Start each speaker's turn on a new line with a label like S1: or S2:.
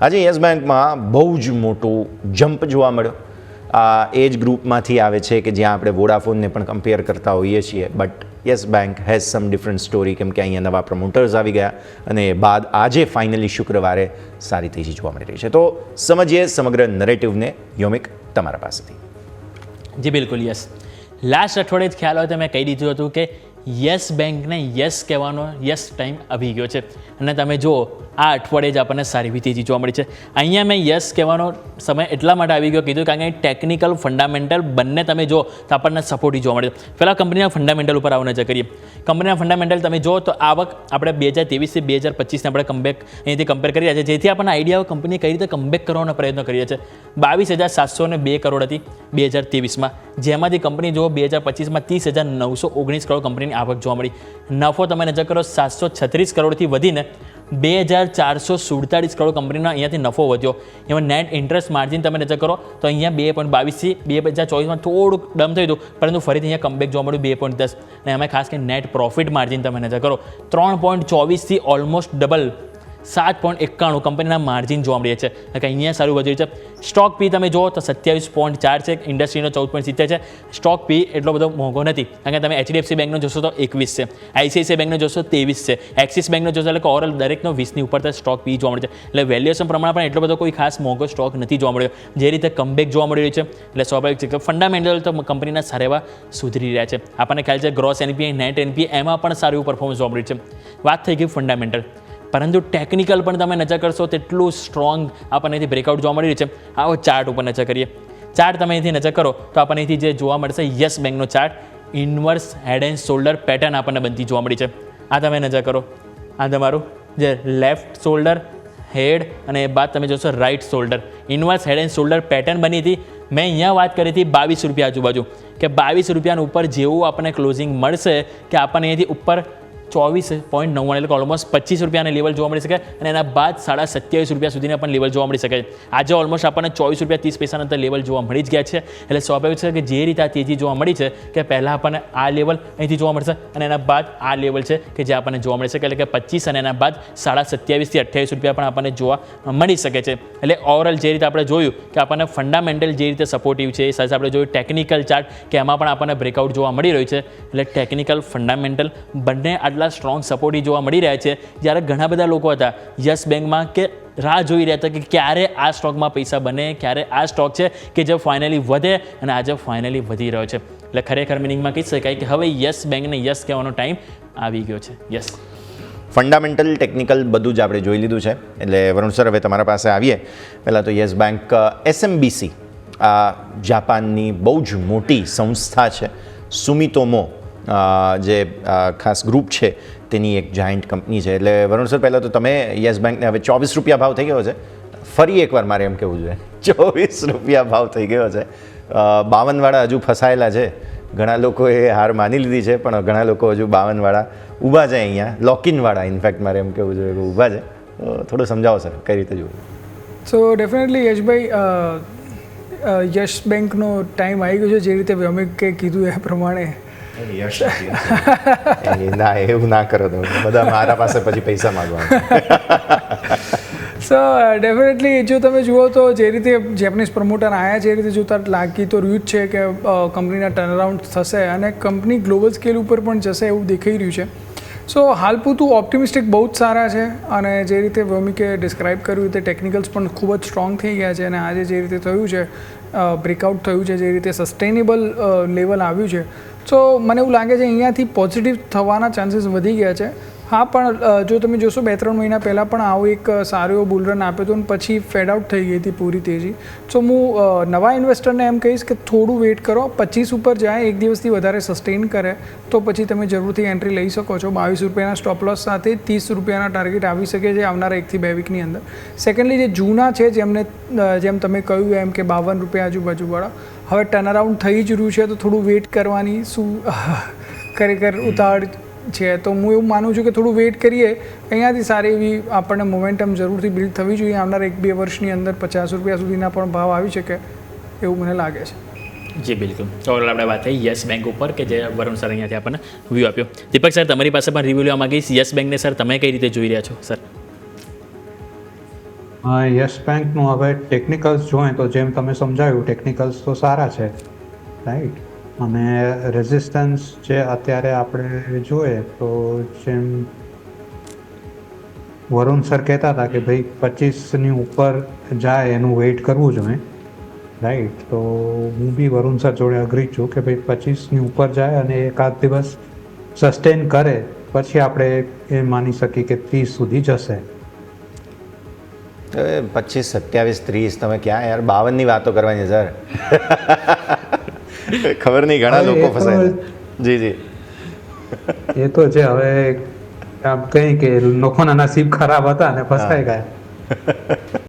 S1: આજે યસ બેંકમાં બહુ જ મોટો જમ્પ જોવા મળ્યો. આ એ જ ગ્રુપમાંથી આવે છે કે જ્યાં આપણે વોડાફોનને પણ કમ્પેર કરતા હોઈએ છીએ. But Yes Bank has some different story કેમ કે અહીંયા નવા પ્રમોટર્સ આવી ગયા અને બાદ આજે ફાઇનલી શુક્રવારે સારી તેજી જોવા મળી રહી છે. તો સમજીએ સમગ્ર નરેટિવને યોમિક તમારા પાસેથી.
S2: જી બિલકુલ, યસ. લાસ્ટ અઠવાડિયે જ ખ્યાલ હોય તો મેં કહી દીધું હતું કે યસ બેંકને યસ કહેવાનો યસ ટાઈમ આવી ગયો છે. અને તમે જુઓ આ અઠવાડિયે જ આપણને સારી એવી તેજી જોવા મળી છે. અહીંયા મેં યસ કહેવાનો સમય એટલા માટે આવી ગયો કીધું કારણ કે ટેકનિકલ ફંડામેન્ટલ બંને તમે જો તો આપણને સપોર્ટી જોવા મળે છે. પહેલાં કંપનીના ફંડામેન્ટલ ઉપર આવો નજર કરીએ. કંપનીના ફંડામેન્ટલ તમે જો તો આવક આપણે બે હજાર ત્રેવીસથી બે હજાર પચીસને આપણે કમબેક અહીંથી કમ્પેર કરી રહ્યા છીએ જેથી આપણને આઈડિયા આવે કંપની કઈ રીતે કમબેક કરવાનો પ્રયત્ન કરી રહ્યા છે. બાવીસ હજાર સાતસો ને બે કરોડ હતી બે હજાર ત્રેવીસમાં જેમાંથી કંપની જો બે હજાર પચીસમાં ત્રીસ હજાર નવસો ઓગણીસ કરોડ કંપનીની આવક જોવા મળી. નફો તમે નજર કરો સાતસો છત્રીસ કરોડથી વધીને બે હજાર ચારસો સુડતાલીસ કરોડ કંપનીનો અહીંયાથી નફો વધ્યો. એમાં નેટ ઇન્ટરેસ્ટ માર્જિન તમે નજર કરો, તો અહીંયા બે પોઈન્ટ બાવીસથી બે હજાર ચોવીસમાં થોડુંક ડમ થયું હતું, પરંતુ ફરીથી અહીંયા કમબેક જોવા મળ્યું બે પોઈન્ટ દસ. અને અમે ખાસ કરીને નેટ પ્રોફિટ માર્જિન તમે નજર કરો, ત્રણ પોઈન્ટ ચોવીસથી ઓલમોસ્ટ ડબલ સાત પોઈન્ટ એકાણું કંપનીના માર્જિન જોવા મળીએ છે. કે અહીંયા સારું વધ્યું છે. સ્ટોક પી તમે જુઓ તો સત્યાવીસ પોઈન્ટ ચાર છે. ઇન્ડસ્ટ્રીનો ચૌદ પોઈન્ટ સિત્તેર છે. સ્ટોક પી એટલો બધો મોંઘો નથી. કારણ કે તમે એચડીએફસી બેંકનો જોશો તો એકવીસ છે. આઈસીઆઈસીઆઈ બેંકનો જોશો ત્રેવીસ છે. એક્સિસ બેંકનો જોશો એટલે કે ઓવરઓલ દરેકનો વીસની ઉપર સ્ટોક પી જોવા મળે છે. એટલે વેલ્યુએશન પ્રમાણે પણ એટલો બધો કોઈ ખાસ મોંઘો સ્ટોક નથી જોવા મળ્યો. જે રીતે કમબેક જોવા મળી રહ્યું છે. એટલે સ્વાભાવિક છે કે ફંડામેન્ટલ તો કંપનીના સારા એવા સુધરી રહ્યા છે. આપણને ખ્યાલ છે ગ્રોસ એનપીએ નેટ એનપીએ એમાં પણ સારું પરફોર્મન્સ જોવા મળ્યું છે. વાત થઈ ગઈ ફંડામેન્ટલ. પરંતુ ટેકનિકલ પણ તમે નજર કરશો તેટલું સ્ટ્રોંગ આપણને અહીંથી બ્રેકઆઉટ જોવા મળી રહ્યું છે. આવો ચાર્ટ ઉપર નજર કરીએ. ચાર્ટ તમે અહીંથી નજર કરો તો આપણને અહીંથી જે જોવા મળશે યસ બેંકનો chart inverse head and shoulder pattern આપણને બનતી જોવા મળી છે. આ તમે નજર કરો. આ તમારું જે લેફ્ટ શોલ્ડર હેડ અને એ બાદ તમે જોશો right shoulder inverse head and shoulder pattern બની હતી. મેં અહીંયા વાત કરી હતી બાવીસ રૂપિયા આજુબાજુ, કે બાવીસ રૂપિયાનું ઉપર જેવું આપણને ક્લોઝિંગ મળશે કે આપણને અહીંથી ઉપર ચોવીસ પોઈન્ટ નવ્વાણું એટલે ઓલમોસ્ટ પચીસ રૂપિયાને લેવલ જોવા મળી શકે અને એના બાદ સાડા સત્યાવીસ રૂપિયા સુધીના પણ લેવલ જોવા મળી શકે. આજે ઓલમોસ્ટ આપણને ચોવીસ રૂપિયા ત્રીસ પૈસાના અંદર લેવલ જોવા મળી જ ગયા છે. એટલે સ્વાભાવિક છે કે જે રીતે આ તેજી જોવા મળી છે કે પહેલાં આપણને આ લેવલ અહીંથી જોવા મળશે અને એના બાદ આ લેવલ છે કે જે આપણને જોવા મળી શકે. એટલે કે પચીસ અને એના બાદ સાડા સત્યાવીસથી અઠ્યાવીસ રૂપિયા પણ આપણને જોવા મળી શકે છે. એટલે ઓવરઓલ જે રીતે આપણે જોયું કે આપણને ફંડામેન્ટલ જે રીતે સપોર્ટિવ છે, એ સાથે આપણે જોયું ટેકનિકલ ચાર્ટ કે એમાં પણ આપણને બ્રેકઆઉટ જોવા મળી રહ્યું છે. એટલે ટેકનિકલ ફંડામેન્ટલ બંને આટલા સ્ટ્રોંગ સપોર્ટી જોવા મળી રહ્યા છે. જ્યારે ઘણા બધા લોકો હતા, યસ બેંકમાં કે રાહ જોઈ રહ્યા હતા કે ક્યારે આ સ્ટોકમાં પૈસા બને, ક્યારે આ સ્ટોક છે કે જે ફાઇનલી વધે અને આજે ફાઇનલી વધી રહ્યો છે. એટલે ખરેખર મિનિંગમાં કહી શકાય કે હવે યસ બેંકને યસ કહેવાનો ટાઈમ આવી ગયો છે. યસ
S1: ફંડામેન્ટલ ટેકનિકલ બધું જ આપણે જોઈ લીધું છે. એટલે વરુણ સર, હવે તમારા પાસે આવીએ. પહેલાં તો યસ બેંક એસએમબીસી આ જાપાનની બહુ જ મોટી સંસ્થા છે સુમિતોમો જે ખાસ ગ્રુપ છે, તેની એક જાયન્ટ કંપની છે. એટલે વરુણ સર, પહેલાં તો તમે યસ બેંકને હવે ચોવીસ રૂપિયા ભાવ થઈ ગયો છે. ફરી એકવાર મારે એમ કહેવું જોઈએ. ચોવીસ રૂપિયા ભાવ થઈ ગયો છે. બાવનવાળા હજુ ફસાયેલા છે. ઘણા લોકોએ હાર માની લીધી છે, પણ ઘણા લોકો હજુ બાવનવાળા ઊભા છે અહીંયા. લોકિનવાળા ઇનફેક્ટ મારે એમ કહેવું જોઈએ ઊભા છે. થોડું સમજાવો સર, કઈ રીતે જોવું
S3: સો ડેફિનેટલી યશભાઈ યશ બેંકનો ટાઈમ આવી ગયો છે. જે રીતે વ્યોમિકે કીધું એ પ્રમાણે
S1: યશ ના, એવું ના કરો તમે. બધા મારા પાસે પછી પૈસા માગવા
S3: સો ડેફિનેટલી જો તમે જુઓ તો જે રીતે જેપનીઝ પ્રમોટર છે, એ રીતે જોતા લાગી તો રહ્યું જ છે કે કંપનીના ટર્નઅરાઉન્ડ થશે અને કંપની ગ્લોબલ સ્કેલ ઉપર પણ જશે એવું દેખાઈ રહ્યું છે. સો હાલ પૂરતું ઓપ્ટિમિસ્ટિક બહુ જ સારા છે અને જે રીતે વોમિકે ડિસ્ક્રાઇબ કર્યું તે ટેકનિકલ્સ પણ ખૂબ જ સ્ટ્રોંગ થઈ ગયા છે અને આજે જે રીતે થયું છે બ્રેકઆઉટ થયું છે, જે રીતે સસ્ટેનેબલ લેવલ આવ્યું છે. સો મને એવું લાગે છે અહીંયાથી પોઝિટિવ થવાના ચાન્સીસ વધી ગયા છે. હા, પણ જો તમે જોશો બે ત્રણ મહિના પહેલાં પણ આવો એક સારો એવો બુલરન આપ્યો હતો અને પછી ફેડ આઉટ થઈ ગઈ હતી પૂરી તેજી. સો હું નવા ઇન્વેસ્ટરને એમ કહીશ કે થોડું વેઇટ કરો. પચીસ ઉપર જાય, એક દિવસથી વધારે સસ્ટેન કરે, તો પછી તમે જરૂરથી એન્ટ્રી લઈ શકો છો. બાવીસ રૂપિયાના સ્ટોપ સાથે ત્રીસ રૂપિયાના ટાર્ગેટ આવી શકે છે આવનારા એકથી બે વીકની અંદર. સેકન્ડલી જે જૂના છે, જેમને જેમ તમે કહ્યું એમ કે બાવન રૂપિયા આજુબાજુવાળા. હવે ટર્નઅરાઉન્ડ થઈ જ રહ્યું છે, તો થોડું વેઇટ કરવાની શું, ખરેખર ઉતાળ છે. તો હું એવું માનું છું કે થોડું વેઇટ કરીએ. અહીંયાથી સારી એવી આપણને મોમેન્ટમ જરૂરથી બિલ્ડ થવી જોઈએ. આવનાર એક બે વર્ષની અંદર પચાસ રૂપિયા સુધીના પણ ભાવ આવી શકે, એવું મને લાગે છે.
S2: જી, બિલકુલ. ઓવરઓલ આપણે વાત થઈ યસ બેંક ઉપર કે જે વરુણ સર અહીંયાથી આપણને વ્યૂ આપ્યો. દીપક સર, તમારી પાસે પણ રિવ્યુ લેવા માંગીશ. યસ બેંકને સર, તમે કઈ રીતે જોઈ રહ્યા છો, સર?
S4: યસ બેંકનું હવે ટેકનિકલ્સ જોઈએ તો જેમ તમે સમજાવ્યું ટેકનિકલ્સ તો સારા છે રાઈટ અને રેઝિસ્ટન્સ જે અત્યારે આપણે જોઈએ તો જેમ વરુણ સર કહેતા હતા કે ભાઈ પચીસની ઉપર જાય એનું વેઇટ કરવું જોઈએ રાઈટ તો હું બી વરુણ સર જોડે અગ્રી છું કે ભાઈ પચીસની ઉપર જાય અને એકાદ દિવસ સસ્ટેન કરે, પછી આપણે એ માની શકીએ કે ત્રીસ સુધી જશે.
S1: હવે પચીસ સત્યાવીસ ત્રીસ તમે ક્યાં યાર? બાવનની વાતો કરવાની સર. ખબર નહીં ઘણા લોકો ફસાય જી જી.
S4: એ તો છે હવે આમ કહી કે લોકોના નસીબ ખરાબ હતા અને ફસાઈ ગયા.